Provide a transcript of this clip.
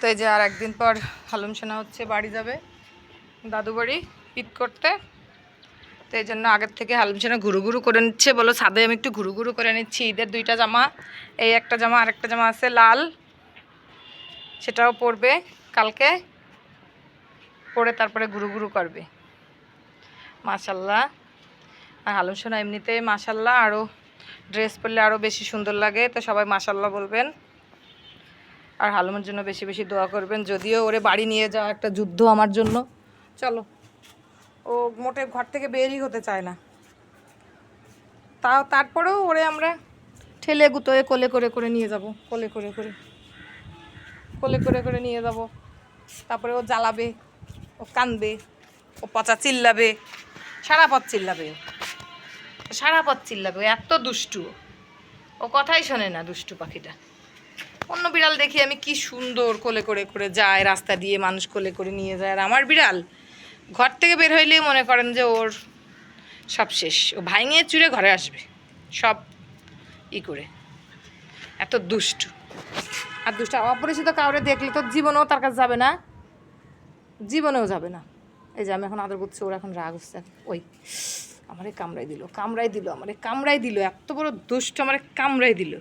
তো এই যে আর একদিন পর হালুম সেনা হচ্ছে বাড়ি যাবে, দাদু বাড়ি ঈদ করতে। তো এই জন্য আগের থেকে হালুম সেনা ঘুরু ঘুরু করে নিচ্ছে বলো, ছাদে আমি একটু ঘুরু ঘুরু করে নিচ্ছি, ঈদের দুইটা জামা, এই একটা জামা, আরেকটা জামা আছে লাল, সেটাও পরবে কালকে, পরে তারপরে ঘুরু ঘুরু করবে। মাশাল্লাহ। আর হালুম সোনা এমনিতে মাশাল্লাহ আরও ড্রেস পরলে আরও বেশি সুন্দর লাগে, তো সবাই মাশাল্লাহ বলবেন। আর হালুমের জন্য বেশি বেশি দোয়া করবেন। যদিও ওরে বাড়ি নিয়ে যাওয়া একটা যুদ্ধ আমার জন্য। চলো। ও মোটে ঘর থেকে বেরই হতে চায় না। তাও তারপরেও ওরে আমরা ঠেলে গুতোয় কোলে করে করে নিয়ে যাব। কোলে করে করে। কোলে করে করে নিয়ে যাব। তারপরে ও জ্বালাবে, ও কানবে, ও পচা চিল্লাবে। সারা পথ চিল্লাবে সারা পথ চিল্লাবে। এত দুষ্টু। ও কথাই শোনে না দুষ্টু পাখিটা। অন্য বিড়াল দেখি আমি কি সুন্দর কোলে করে করে যায়, রাস্তা দিয়ে মানুষ কোলে করে নিয়ে যায়। আর আমার বিড়াল ঘর থেকে বের হইলেই মনে করেন যে ওর সব শেষ। ও ভাঙিয়ে চুরে ঘরে আসবে, সব ই করে। এত দুষ্টু। আর দুষ্ট, অপরিচিত কাউরে দেখলে তো জীবনেও তার কাছে যাবে না। জীবনেও যাবে না। এই যে আমি এখন আদর করছি, ওর এখন রাগ হচ্ছে। ওই, আমারে কামড়াই দিল কামড়াই দিল, আমারে কামড়াই দিল। এত বড় দুষ্ট আমারে কামড়াই দিল।